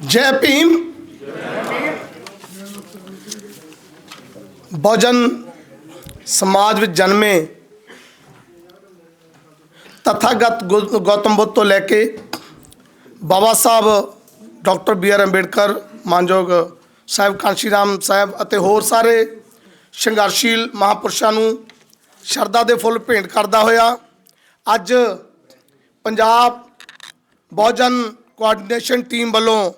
ਜੈ ਭੀਮ ਬਹੁਜਨ ਸਮਾਜ ਵਿੱਚ ਜਨਮੇ ਤਥਾਗਤ ਗੌ- ਗੌਤਮ ਬੁੱਧ ਤੋਂ ਲੈ ਕੇ Baba Sahib, doctor B R Ambedkar, ਮਾਨਯੋਗ ਸਾਹਿਬ ਕਾਂਸ਼ੀ ਰਾਮ ਸਾਹਿਬ ਅਤੇ ਹੋਰ ਸਾਰੇ ਸੰਘਰਸ਼ੀਲ ਮਹਾਪੁਰਸ਼ਾਂ ਨੂੰ ਸ਼ਰਧਾ ਦੇ ਫੁੱਲ ਭੇਂਟ ਕਰਦਾ ਹੋਇਆ ਅੱਜ ਪੰਜਾਬ ਬਹੁਜਨ ਕੋਆਰਡੀਨੇਸ਼ਨ ਟੀਮ ਵੱਲੋਂ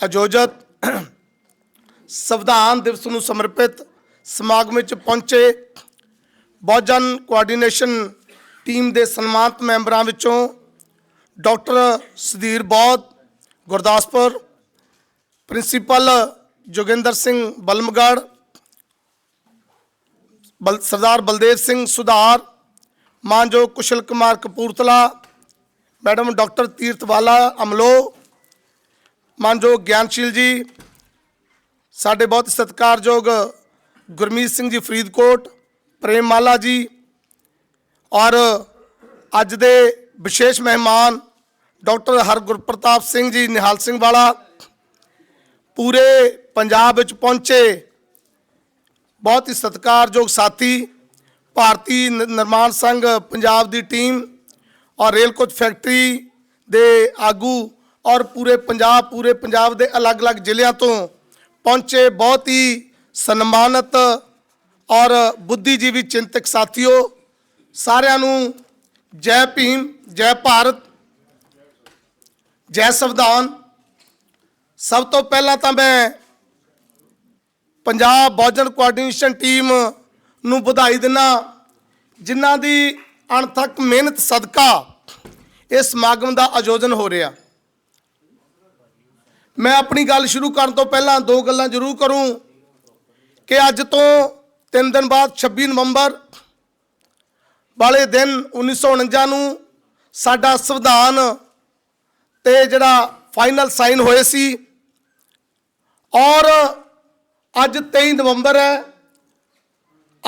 ਆਯੋਜਿਤ ਸੰਵਿਧਾਨ ਦਿਵਸ ਨੂੰ ਸਮਰਪਿਤ ਸਮਾਗਮ ਵਿੱਚ ਪਹੁੰਚੇ ਬਹੁਜਨ ਕੋਆਰਡੀਨੇਸ਼ਨ ਟੀਮ ਦੇ ਸਨਮਾਨਿਤ ਮੈਂਬਰਾਂ ਵਿੱਚੋਂ ਡਾਕਟਰ ਸੁਧੀਰ ਬੌਧ, ਗੁਰਦਾਸਪੁਰ, ਪ੍ਰਿੰਸੀਪਲ ਜੋਗਿੰਦਰ ਸਿੰਘ ਬਲਮਗੜ੍ਹ ਬਲ, ਸਰਦਾਰ ਬਲਦੇਵ ਸਿੰਘ ਸੁਧਾਰ, ਮਾਨਯੋਗ ਕੁਸ਼ਲ ਕੁਮਾਰ ਕਪੂਰਥਲਾ, ਮੈਡਮ ਡਾਕਟਰ ਤੀਰਥਵਾਲਾ ਅਮਲੋ ਮਾਨਯੋਗ ਗਿਆਨਸ਼ੀਲ ਜੀ, ਸਾਡੇ ਬਹੁਤ ਸਤਿਕਾਰਯੋਗ ਗੁਰਮੀਤ ਸਿੰਘ ਜੀ ਫਰੀਦਕੋਟ ਪ੍ਰੇਮ ਮਾਲਾ ਜੀ, ਔਰ ਅੱਜ ਦੇ ਵਿਸ਼ੇਸ਼ ਮਹਿਮਾਨ ਡਾਕਟਰ ਹਰਗੁਰਪ੍ਰਤਾਪ ਸਿੰਘ ਜੀ, ਨਿਹਾਲ ਸਿੰਘ ਵਾਲਾ, ਪੂਰੇ ਪੰਜਾਬ ਵਿੱਚ ਪਹੁੰਚੇ ਬਹੁਤ ਹੀ ਸਤਿਕਾਰਯੋਗ ਸਾਥੀ, ਭਾਰਤੀ ਨਿਰਮਾਣ ਸੰਘ ਪੰਜਾਬ ਦੀ ਟੀਮ ਔਰ ਰੇਲ ਕੋਚ ਫੈਕਟਰੀ ਦੇ ਆਗੂ ਔਰ ਪੂਰੇ ਪੰਜਾਬ ਪੂਰੇ ਪੰਜਾਬ ਦੇ ਅਲੱਗ-ਅਲੱਗ ਜ਼ਿਲ੍ਹਿਆਂ ਤੋਂ ਪਹੁੰਚੇ ਬਹੁਤ ਹੀ ਸਨਮਾਨਿਤ ਔਰ ਬੁੱਧੀਜੀਵੀ ਚਿੰਤਕ ਸਾਥੀਓ, ਸਾਰਿਆਂ ਨੂੰ ਜੈ ਭੀਮ, ਜੈ ਭਾਰਤ, ਜੈ ਸੰਵਿਧਾਨ। ਸਭ ਤੋਂ ਪਹਿਲਾਂ ਤਾਂ ਮੈਂ ਪੰਜਾਬ ਬਹੁਜਨ ਕੋਆਰਡੀਨੇਸ਼ਨ ਟੀਮ ਨੂੰ ਵਧਾਈ ਦਿੰਦਾ ਜਿਨ੍ਹਾਂ ਦੀ ਅਣਥੱਕ ਮਿਹਨਤ, ਸਦਕਾ ਇਸ ਸਮਾਗਮ ਦਾ ਆਯੋਜਨ ਹੋ ਰਿਹਾ। ਮੈਂ ਆਪਣੀ ਗੱਲ ਸ਼ੁਰੂ ਕਰਨ ਤੋਂ ਪਹਿਲਾਂ ਦੋ ਗੱਲਾਂ ਜ਼ਰੂਰ ਕਰੂੰ ਕਿ ਅੱਜ ਤੋਂ 3 ਦਿਨ ਬਾਅਦ 26 ਨਵੰਬਰ ਵਾਲੇ ਦਿਨ 1949 ਨੂੰ ਸਾਡਾ ਸੰਵਿਧਾਨ ਤੇ ਜਿਹੜਾ ਫਾਈਨਲ ਸਾਈਨ ਹੋਏ ਸੀ। ਔਰ ਅੱਜ 23 ਨਵੰਬਰ ਹੈ।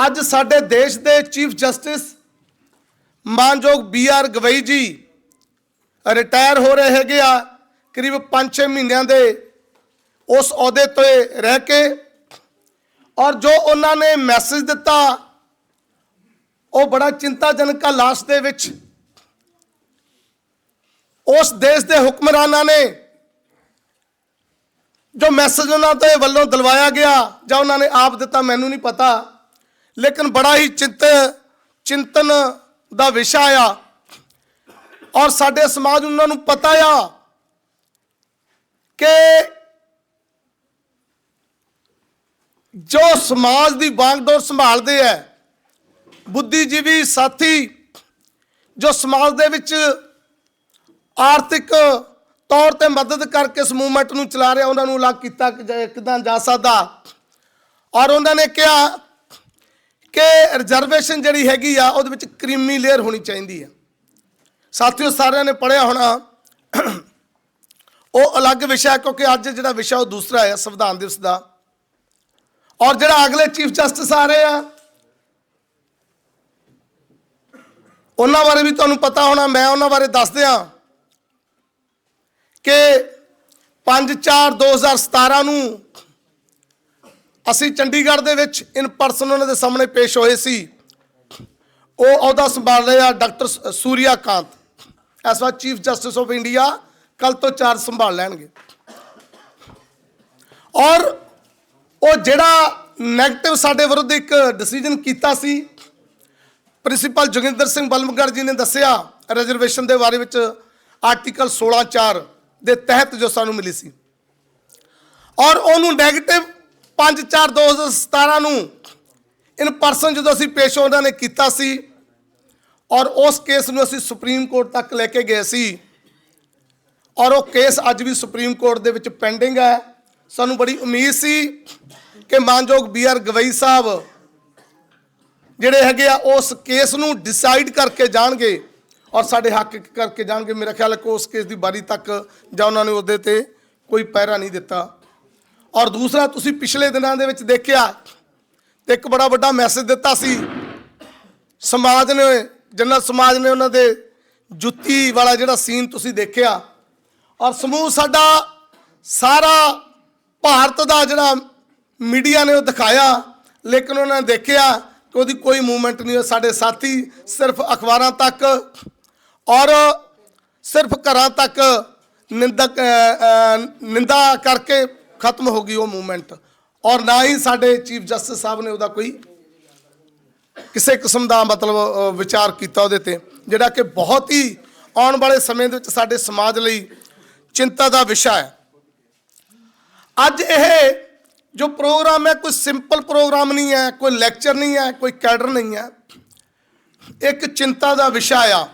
ਅੱਜ ਸਾਡੇ ਦੇਸ਼ ਦੇ ਚੀਫ ਜਸਟਿਸ ਮਾਨਯੋਗ B R Gavai ji retire ਹੋ ਰਹੇ ਹੈਗੇ ਆ। ਕਰੀਬ 5-6 ਮਹੀਨਿਆਂ ਦੇ ਉਸ ਅਹੁਦੇ ਤੇ ਰਹਿ ਕੇ ਔਰ ਜੋ ਉਹਨਾਂ ਨੇ ਮੈਸੇਜ ਦਿੱਤਾ, ਉਹ ਬੜਾ ਚਿੰਤਾਜਨਕ ਆ ਲਾਸਟ ਦੇ ਵਿੱਚ। ਉਸ ਦੇਸ਼ ਦੇ ਹੁਕਮਰਾਨਾਂ ਨੇ ਜੋ ਮੈਸੇਜ ਉਹਨਾਂ ਦੇ ਵੱਲੋਂ ਦਿਲਵਾਇਆ ਗਿਆ ਜਾਂ ਉਹਨਾਂ ਨੇ ਆਪ ਦਿੱਤਾ, ਮੈਨੂੰ ਨਹੀਂ ਪਤਾ। ਲੇਕਿਨ ਬੜਾ ਹੀ ਚਿੰਤ, ਚਿੰਤਨ ਦਾ ਵਿਸ਼ਾ ਆ। ਔਰ ਸਾਡੇ ਸਮਾਜ ਉਹਨਾਂ ਨੂੰ ਪਤਾ ਆ ਕਿ ਜੋ ਸਮਾਜ ਦੀ ਵਾਂਗਡੋਰ ਸੰਭਾਲਦੇ ਐ, ਬੁੱਧੀਜੀਵੀ ਸਾਥੀ, ਜੋ ਸਮਾਜ ਦੇ ਵਿੱਚ ਆਰਥਿਕ ਤੌਰ ਤੇ ਮਦਦ ਕਰਕੇ ਇਸ ਮੂਵਮੈਂਟ ਨੂੰ ਚਲਾ ਰਿਹਾ, ਉਹਨਾਂ ਨੂੰ ਅਲੱਗ ਕੀਤਾ ਕਿਦਾਂ ਜਾ ਸਕਦਾ। ਔਰ ਉਹਨਾਂ ਨੇ ਕਿਹਾ ਕਿ ਰਿਜ਼ਰਵੇਸ਼ਨ ਜਿਹੜੀ ਹੈਗੀ ਆ, ਉਹਦੇ ਵਿੱਚ ਕ੍ਰੀਮੀ ਲੇਅਰ ਹੋਣੀ ਚਾਹੀਦੀ ਆ ਸਾਥੀਓ, ਸਾਰਿਆਂ ਨੇ ਪੜਿਆ ਹੋਣਾ ਉਹ ਅਲੱਗ ਵਿਸ਼ਾ ਹੈ, ਕਿਉਂਕਿ ਅੱਜ ਜਿਹੜਾ ਵਿਸ਼ਾ ਉਹ ਦੂਸਰਾ ਹੈ, ਸੰਵਿਧਾਨ ਦਿਵਸ ਦਾ। ਔਰ ਜਿਹੜਾ ਅਗਲੇ ਚੀਫ ਜਸਟਿਸ ਆ ਰਹੇ ਆ, ਉਹਨਾਂ ਬਾਰੇ ਵੀ ਤੁਹਾਨੂੰ ਪਤਾ ਹੋਣਾ, ਮੈਂ ਉਹਨਾਂ ਬਾਰੇ ਦੱਸ ਦਿਆਂ ਕਿ 5/4/2017 ਨੂੰ ਅਸੀਂ ਚੰਡੀਗੜ੍ਹ ਦੇ ਵਿੱਚ ਇਨ ਪਰਸਨ ਉਹਨਾਂ ਦੇ ਸਾਹਮਣੇ ਪੇਸ਼ ਹੋਏ ਸੀ। ਉਹ ਅਹੁਦਾ ਸੰਭਾਲ ਰਹੇ ਆ ਡਾਕਟਰ ਸ- ਸੂਰਿਆ ਕਾਂਤ ਐਸ ਵਾ ਚੀਫ ਜਸਟਿਸ ਆਫ ਇੰਡੀਆ ਕੱਲ ਤੋਂ ਚਾਰ ਸੰਭਾਲ ਲੈਣਗੇ। ਔਰ ਉਹ ਜਿਹੜਾ ਨੈਗੇਟਿਵ ਸਾਡੇ ਵਿਰੁੱਧ ਇੱਕ ਡਿਸੀਜਨ ਕੀਤਾ ਸੀ, ਪ੍ਰਿੰਸੀਪਲ ਜੋਗਿੰਦਰ ਸਿੰਘ ਬਲਮਗੜ ਜੀ ਨੇ ਦੱਸਿਆ ਰਿਜ਼ਰਵੇਸ਼ਨ ਦੇ ਬਾਰੇ ਵਿੱਚ ਆਰਟੀਕਲ 16.4 ਦੇ ਤਹਿਤ ਜੋ ਸਾਨੂੰ ਮਿਲੀ ਸੀ। ਔਰ ਉਹਨੂੰ ਨੈਗੇਟਿਵ 5/4/2017 ਨੂੰ ਇਨ ਪਰਸਨ ਜਦੋਂ ਅਸੀਂ ਪੇਸ਼ ਉਹਨਾਂ ਨੇ ਕੀਤਾ ਸੀ, ਔਰ ਉਸ ਕੇਸ ਨੂੰ ਅਸੀਂ ਸੁਪਰੀਮ ਕੋਰਟ ਤੱਕ ਲੈ ਕੇ ਗਏ ਸੀ ਔਰ ਉਹ ਕੇਸ ਅੱਜ ਵੀ ਸੁਪਰੀਮ ਕੋਰਟ ਦੇ ਵਿੱਚ ਪੈਂਡਿੰਗ ਹੈ। ਸਾਨੂੰ ਬੜੀ ਉਮੀਦ ਸੀ ਕਿ ਮਾਨਯੋਗ ਬੀ ਆਰ ਗਵਈ ਸਾਹਿਬ ਜਿਹੜੇ ਹੈਗੇ ਆ ਉਸ ਕੇਸ ਨੂੰ ਡਿਸਾਈਡ ਕਰਕੇ ਜਾਣਗੇ ਔਰ ਸਾਡੇ ਹੱਕ ਕਰਕੇ ਜਾਣਗੇ। ਮੇਰਾ ਖਿਆਲ ਹੈ ਕਿ ਉਸ ਕੇਸ ਦੀ ਬਾਰੀ ਤੱਕ ਜਾਂ ਉਹਨਾਂ ਨੇ ਉਹਦੇ ਤੇ ਕੋਈ ਪਹਿਰਾ ਨਹੀਂ ਦਿੱਤਾ। ਔਰ ਦੂਸਰਾ, ਤੁਸੀਂ ਪਿਛਲੇ ਦਿਨਾਂ ਦੇ ਵਿੱਚ ਦੇਖਿਆ ਤੇ ਇੱਕ ਬੜਾ ਵੱਡਾ ਮੈਸੇਜ ਦਿੱਤਾ ਸੀ। ਸਮਾਜ ਨੇ ਜਨਰਲ ਸਮਾਜ ਨੇ ਉਹਨਾਂ ਦੇ ਜੁੱਤੀ ਵਾਲਾ ਜਿਹੜਾ ਸੀਨ ਤੁਸੀਂ ਦੇਖਿਆ ਔਰ ਸਮੂਹ ਸਾਡਾ ਸਾਰਾ ਭਾਰਤ ਦਾ ਜਿਹੜਾ ਮੀਡੀਆ ਨੇ ਉਹ ਦਿਖਾਇਆ, ਲੇਕਿਨ ਉਹਨਾਂ ਨੇ ਦੇਖਿਆ ਕਿ ਉਹਦੀ ਕੋਈ ਮੂਵਮੈਂਟ ਨਹੀਂ ਹੋਈ। ਸਾਡੇ ਸਾਥੀ ਸਿਰਫ ਅਖਬਾਰਾਂ ਤੱਕ ਔਰ ਸਿਰਫ ਘਰਾਂ ਤੱਕ ਨਿੰਦਕ ਨਿੰਦਾ ਕਰਕੇ ਖਤਮ ਹੋ ਗਈ ਉਹ ਮੂਵਮੈਂਟ। ਔਰ ਨਾ ਹੀ ਸਾਡੇ ਚੀਫ ਜਸਟਿਸ ਸਾਹਿਬ ਨੇ ਉਹਦਾ ਕੋਈ ਕਿਸੇ ਕਿਸਮ ਦਾ ਮਤਲਬ ਵਿਚਾਰ ਕੀਤਾ ਉਹਦੇ ਤੇ, ਜਿਹੜਾ ਕਿ ਬਹੁਤ ਹੀ ਆਉਣ ਵਾਲੇ ਸਮੇਂ ਦੇ ਵਿੱਚ ਸਾਡੇ ਸਮਾਜ ਲਈ ਚਿੰਤਾ ਦਾ ਵਿਸ਼ਾ ਹੈ। ਅੱਜ ਇਹ ਜੋ ਪ੍ਰੋਗਰਾਮ ਹੈ, ਕੋਈ ਸਿੰਪਲ ਪ੍ਰੋਗਰਾਮ ਨਹੀਂ ਹੈ, ਕੋਈ ਲੈਕਚਰ ਨਹੀਂ ਹੈ, ਕੋਈ ਕੈਡਰ ਨਹੀਂ ਹੈ। ਇੱਕ ਚਿੰਤਾ ਦਾ ਵਿਸ਼ਾ ਆ।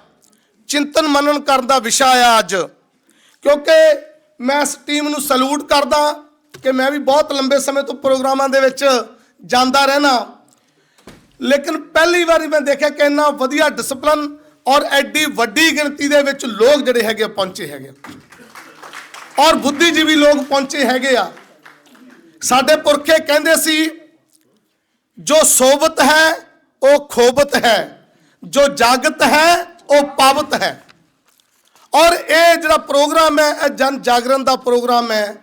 ਚਿੰਤਨ ਮਨਨ ਕਰਨ ਦਾ ਵਿਸ਼ਾ ਆ ਅੱਜ। ਕਿਉਂਕਿ ਮੈਂ ਇਸ ਟੀਮ ਨੂੰ ਸਲੂਟ ਕਰਦਾ ਕਿ ਮੈਂ ਵੀ ਬਹੁਤ ਲੰਬੇ ਸਮੇਂ ਤੋਂ ਪ੍ਰੋਗਰਾਮਾਂ ਦੇ ਵਿੱਚ ਜਾਂਦਾ ਰਹਿਣਾ। ਲੇਕਿਨ ਪਹਿਲੀ ਵਾਰੀ ਮੈਂ ਦੇਖਿਆ ਕਿ ਇੰਨਾ ਵਧੀਆ ਡਿਸਪਲਨ ਔਰ ਐਡੀ ਵੱਡੀ ਗਿਣਤੀ ਦੇ ਵਿੱਚ ਲੋਕ ਜਿਹੜੇ ਹੈਗੇ ਆ, ਪਹੁੰਚੇ ਹੈਗੇ ਔਰ ਬੁੱਧੀਜੀਵੀ ਲੋਕ ਪਹੁੰਚੇ ਹੈਗੇ ਆ। ਸਾਡੇ ਪੁਰਖੇ ਕਹਿੰਦੇ ਸੀ, ਜੋ ਸੋਬਤ ਹੈ, ਉਹ ਖੋਬਤ ਹੈ। ਜੋ ਜਾਗਤ ਹੈ, ਉਹ ਪਾਵਤ ਹੈ। ਔਰ ਇਹ ਜਿਹੜਾ ਪ੍ਰੋਗਰਾਮ ਹੈ, ਇਹ ਜਨ ਜਾਗਰਣ ਦਾ ਪ੍ਰੋਗਰਾਮ ਹੈ।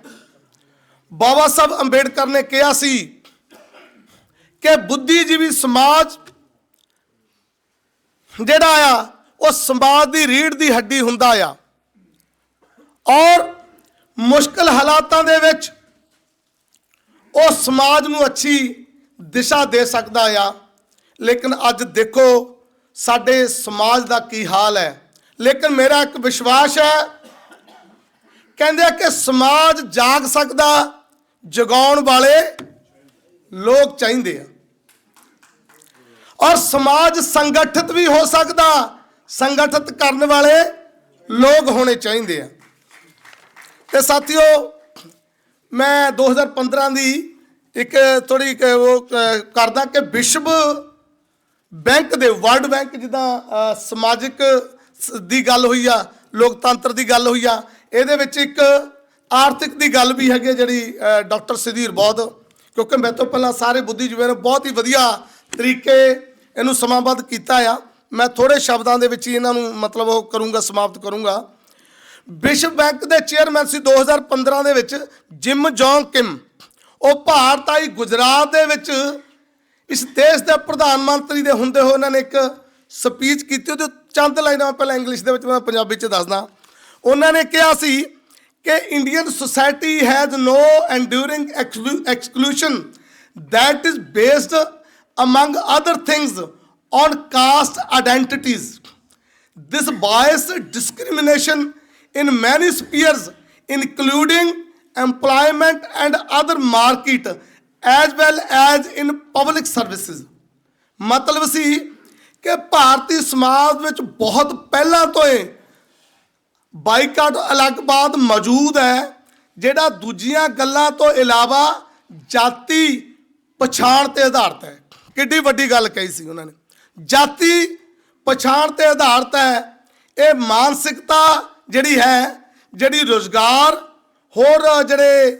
ਬਾਬਾ ਸਾਹਿਬ ਅੰਬੇਡਕਰ ਨੇ ਕਿਹਾ ਸੀ ਕਿ ਬੁੱਧੀਜੀਵੀ ਸਮਾਜ ਜਿਹੜਾ ਆ, ਉਹ ਸਮਾਜ ਦੀ ਰੀੜ ਦੀ ਹੱਡੀ ਹੁੰਦਾ ਆ। ਔਰ ਮੁਸ਼ਕਲ ਹਾਲਾਤਾਂ ਦੇ ਵਿੱਚ ਉਹ ਸਮਾਜ ਨੂੰ ਅੱਛੀ ਦਿਸ਼ਾ ਦੇ ਸਕਦਾ ਆ। ਲੇਕਿਨ ਅੱਜ ਦੇਖੋ, ਸਾਡੇ ਸਮਾਜ ਦਾ ਕੀ ਹਾਲ ਹੈ। ਲੇਕਿਨ ਮੇਰਾ ਇੱਕ ਵਿਸ਼ਵਾਸ ਹੈ, ਕਹਿੰਦੇ ਆ ਕਿ ਸਮਾਜ ਜਾਗ ਸਕਦਾ, ਜਗਾਉਣ ਵਾਲੇ ਲੋਕ ਚਾਹੀਦੇ ਆ। ਔਰ ਸਮਾਜ ਸੰਗਠਿਤ ਵੀ ਹੋ ਸਕਦਾ, ਸੰਗਠਿਤ ਕਰਨ ਵਾਲੇ ਲੋਕ ਹੋਣੇ ਚਾਹੀਦੇ ਆ। ਤੇ ਸਾਥੀਓ, ਮੈਂ 2015 ਦੀ ਇੱਕ ਥੋੜੀ ਉਹ ਕਰਦਾ ਕਿ ਵਿਸ਼ਵ ਬੈਂਕ ਦੇ, ਵਰਲਡ ਬੈਂਕ ਜਿੱਦਾਂ ਸਮਾਜਿਕ ਸ- ਦੀ ਗੱਲ ਹੋਈ ਆ, ਲੋਕਤੰਤਰ ਦੀ ਗੱਲ ਹੋਈ ਆ, ਇਹਦੇ ਵਿੱਚ ਇੱਕ ਆਰਥਿਕ ਦੀ ਗੱਲ ਵੀ ਹੈਗੀ ਆ ਜਿਹੜੀ ਡਾਕਟਰ ਸੁਧੀਰ ਬੌਧ, ਕਿਉਂਕਿ ਮੈਂ ਤੋਂ ਪਹਿਲਾਂ ਸਾਰੇ ਬੁੱਧੀਜੀਵੀਆਂ ਨੇ ਬਹੁਤ ਹੀ ਵਧੀਆ ਤਰੀਕੇ ਇਹਨੂੰ ਸਮਾਬੱਧ ਕੀਤਾ ਆ। ਮੈਂ ਥੋੜੇ ਸ਼ਬਦਾਂ ਦੇ ਵਿੱਚ ਹੀ ਇਹਨਾਂ ਨੂੰ ਮਤਲਬ ਉਹ ਕਰੂੰਗਾ, ਸਮਾਪਤ ਕਰੂੰਗਾ। ਵਿਸ਼ਵ ਬੈਂਕ ਦੇ ਚੇਅਰਮੈਨ ਸੀ 2015 ਦੇ ਵਿੱਚ, ਜਿਮ ਜੋਂਗ ਕਿਮ। ਉਹ ਭਾਰਤ ਆਈ ਗੁਜਰਾਤ ਦੇ ਵਿੱਚ, ਇਸ ਦੇਸ਼ ਦੇ ਪ੍ਰਧਾਨ ਮੰਤਰੀ ਦੇ ਹੁੰਦੇ ਹੋਏ ਉਹਨਾਂ ਨੇ ਇੱਕ ਸਪੀਚ ਕੀਤੀ, ਉਹਦੇ ਚੰਦ ਲਾਈਨਾਂ ਮੈਂ ਪਹਿਲਾਂ ਇੰਗਲਿਸ਼ ਦੇ ਵਿੱਚ, ਮੈਂ ਪੰਜਾਬੀ ਚ ਦੱਸਦਾ। ਉਹਨਾਂ ਨੇ ਕਿਹਾ ਸੀ ਕਿ Indian society has no enduring exclusion that is based among other things on caste identities. This biased discrimination in many spheres, including employment and other market, as well as in public services. ਮਤਲਬ ਸੀ ਕਿ ਭਾਰਤੀ ਸਮਾਜ ਵਿੱਚ ਬਹੁਤ ਪਹਿਲਾਂ ਤੋਂ ਹੀ boycott ਅਲੱਗਬਾਦ ਮੌਜੂਦ ਹੈ, ਜਿਹੜਾ ਦੂਜੀਆਂ ਗੱਲਾਂ ਤੋਂ ਇਲਾਵਾ ਜਾਤੀ ਪਛਾਣ ਤੇ ਆਧਾਰਿਤ ਹੈ। ਕਿੱਡੀ ਵੱਡੀ ਗੱਲ ਕਹੀ ਸੀ ਉਹਨਾਂ ਨੇ। ਜਾਤੀ ਪਛਾਣ ਤੇ ਆਧਾਰਿਤ ਹੈ, ਇਹ ਮਾਨਸਿਕਤਾ ਜਿਹੜੀ ਹੈ, ਜਿਹੜੀ ਰੋਜ਼ਗਾਰ ਹੋਰ ਜਿਹੜੇ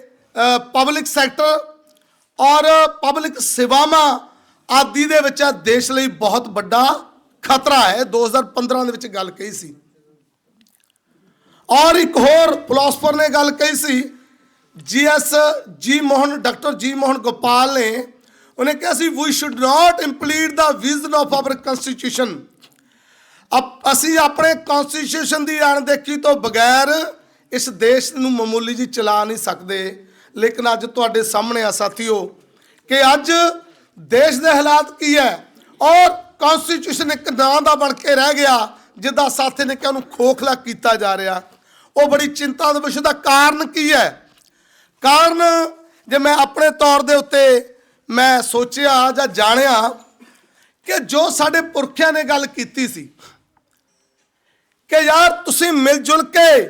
ਪਬਲਿਕ ਸੈਕਟਰ ਔਰ ਪਬਲਿਕ ਸੇਵਾਵਾਂ ਆਦਿ ਦੇ ਵਿੱਚ ਦੇਸ਼ ਲਈ ਬਹੁਤ ਵੱਡਾ ਖਤਰਾ ਹੈ। 2015 ਦੇ ਵਿੱਚ ਗੱਲ ਕਹੀ ਸੀ। ਔਰ ਇੱਕ ਹੋਰ ਫਿਲਾਸਫਰ ਨੇ ਗੱਲ ਕਹੀ ਸੀ ਜੀਐਸ ਜੀ ਮੋਹਨ ਡਾਕਟਰ ਜੀ ਮੋਹਨ ਗੋਪਾਲ ਨੇ, ਉਹਨੇ ਕਿਹਾ ਸੀ we should not implead the vision of our constitution ਅਸੀਂ ਆਪਣੇ ਕਨਸਟੀਟਿਊਸ਼ਨ ਦੀ ਅਣਦੇਖੀ ਤੋਂ ਬਗੈਰ ਇਸ ਦੇਸ਼ ਨੂੰ ਮਾਮੂਲੀ ਜੀ ਚਲਾ ਨਹੀਂ ਸਕਦੇ। ਲੇਕਿਨ ਅੱਜ ਤੁਹਾਡੇ ਸਾਹਮਣੇ ਆ ਸਾਥੀਓ ਕਿ ਅੱਜ ਦੇਸ਼ ਦੇ ਹਾਲਾਤ ਕੀ ਹੈ ਔਰ ਕਨਸਟੀਟਿਊਸ਼ਨ ਇੱਕ ਨਾਂ ਦਾ ਬਣ ਕੇ ਰਹਿ ਗਿਆ ਜਿੱਦਾਂ ਸਾਥੀ ਨੇ ਕਿਹਾ ਉਹਨੂੰ ਖੋਖਲਾ ਕੀਤਾ ਜਾ ਰਿਹਾ। ਉਹ ਬੜੀ ਚਿੰਤਾ ਦਾ ਵਿਸ਼ੇ ਦਾ ਕਾਰਨ ਕੀ ਹੈ? ਕਾਰਨ ਜੇ ਮੈਂ ਆਪਣੇ ਤੌਰ ਦੇ ਉੱਤੇ ਮੈਂ ਸੋਚਿਆ ਜਾਂ ਜਾਣਿਆ ਕਿ ਜੋ ਸਾਡੇ ਪੁਰਖਿਆਂ ਨੇ ਗੱਲ ਕੀਤੀ ਸੀ ਕਿ ਯਾਰ ਤੁਸੀਂ ਮਿਲ ਜੁਲ ਕੇ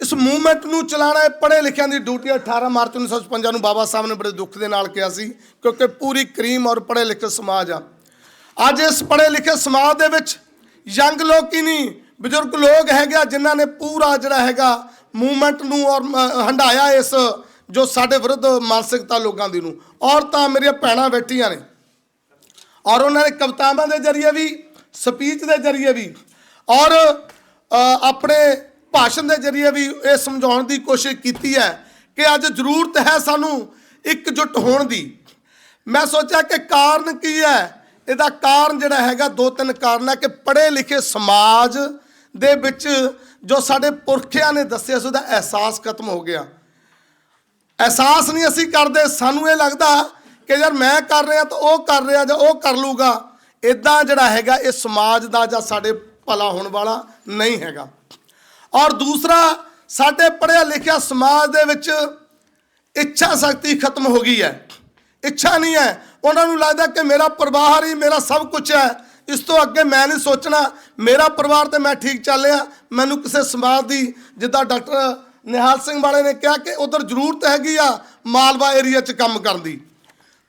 ਇਸ ਮੂਵਮੈਂਟ ਨੂੰ ਚਲਾਣਾ ਹੈ, ਪੜ੍ਹੇ ਲਿਖਿਆਂ ਦੀ ਡਿਊਟੀ ਹੈ। 18 ਮਾਰਚ 1955 ਨੂੰ ਬਾਬਾ ਸਾਹਿਬ ਨੇ ਬੜੇ ਦੁੱਖ ਦੇ ਨਾਲ ਕਿਹਾ ਸੀ, ਕਿਉਂਕਿ ਪੂਰੀ ਕਰੀਮ ਔਰ ਪੜ੍ਹੇ ਲਿਖੇ ਸਮਾਜ ਆ। ਅੱਜ ਇਸ ਪੜ੍ਹੇ ਲਿਖੇ ਸਮਾਜ ਦੇ ਵਿੱਚ ਯੰਗ ਲੋਕ ਹੀ ਨਹੀਂ, ਬਜ਼ੁਰਗ ਲੋਕ ਹੈਗੇ ਆ, ਜਿਨ੍ਹਾਂ ਨੇ ਪੂਰਾ ਜਿਹੜਾ ਹੈਗਾ ਮੂਵਮੈਂਟ ਨੂੰ ਔਰ ਮ- ਹੰਡਾਇਆ ਇਸ, ਜੋ ਸਾਡੇ ਵਿਰੁੱਧ ਮਾਨਸਿਕਤਾ ਲੋਕਾਂ ਦੀ ਨੂੰ। ਔਰਤਾਂ ਮੇਰੀਆਂ ਭੈਣਾਂ ਬੈਠੀਆਂ ਨੇ। ਔਰ ਉਹਨਾਂ ਨੇ ਕਵਿਤਾਵਾਂ ਦੇ ਜ਼ਰੀਏ ਵੀ, ਸਪੀਚ ਦੇ ਜ਼ਰੀਏ ਵੀ। ਔਰ ਆਪਣੇ ਭਾਸ਼ਣ ਦੇ ਜ਼ਰੀਏ ਵੀ ਇਹ ਸਮਝਾਉਣ ਦੀ ਕੋਸ਼ਿਸ਼ ਕੀਤੀ ਹੈ ਕਿ ਅੱਜ ਜ਼ਰੂਰਤ ਹੈ ਸਾਨੂੰ ਇਕਜੁੱਟ ਹੋਣ ਦੀ। ਮੈਂ ਸੋਚਿਆ ਕਿ ਕਾਰਨ ਕੀ ਹੈ? ਇਹਦਾ ਕਾਰਨ ਜਿਹੜਾ ਹੈਗਾ, ਦੋ ਤਿੰਨ ਕਾਰਨ ਹੈ ਕਿ ਪੜ੍ਹੇ ਲਿਖੇ ਸਮਾਜ ਦੇ ਵਿੱਚ ਜੋ ਸਾਡੇ ਪੁਰਖਿਆਂ ਨੇ ਦੱਸਿਆ ਸੀ, ਉਹਦਾ ਅਹਿਸਾਸ ਖਤਮ ਹੋ ਗਿਆ। ਅਹਿਸਾਸ ਨਹੀਂ ਅਸੀਂ ਕਰਦੇ, ਸਾਨੂੰ ਇਹ ਲੱਗਦਾ ਕਿ ਯਾਰ ਮੈਂ ਕਰ ਰਿਹਾ ਤਾਂ ਉਹ ਕਰ ਰਿਹਾ ਜਾਂ ਉਹ ਕਰ ਲੂਗਾ। ਇਦਾਂ ਜਿਹੜਾ ਹੈਗਾ, ਇਹ ਸਮਾਜ ਦਾ ਜਾਂ ਸਾਡੇ ਭਲਾ ਹੋਣ ਵਾਲਾ ਨਹੀਂ ਹੈਗਾ। ਔਰ ਦੂਸਰਾ, ਸਾਡੇ ਪੜ੍ਹਿਆ ਲਿਖਿਆ ਸਮਾਜ ਦੇ ਵਿੱਚ ਇੱਛਾ ਸ਼ਕਤੀ ਖਤਮ ਹੋ ਗਈ ਹੈ। ਇੱਛਾ ਨਹੀਂ ਹੈ। ਉਹਨਾਂ ਨੂੰ ਲੱਗਦਾ ਕਿ ਮੇਰਾ ਪਰਿਵਾਰ ਹੀ ਮੇਰਾ ਸਭ ਕੁਝ ਹੈ। ਇਸ ਤੋਂ ਅੱਗੇ ਮੈਂ ਨਹੀਂ ਸੋਚਣਾ। ਮੇਰਾ ਪਰਿਵਾਰ ਤੇ ਮੈਂ ਠੀਕ ਚੱਲ ਰਿਹਾ ਮੈਨੂੰ ਕਿਸੇ ਸਮਾਜ ਦੀ, ਜਿੱਦਾਂ ਡਾਕਟਰ ਨਿਹਾਲ ਸਿੰਘ ਵਾਲੇ ਨੇ ਕਿਹਾ ਕਿ ਉਧਰ ਜ਼ਰੂਰਤ ਹੈਗੀ ਆ ਮਾਲਵਾ ਏਰੀਆ 'ਚ ਕੰਮ ਕਰਨ ਦੀ।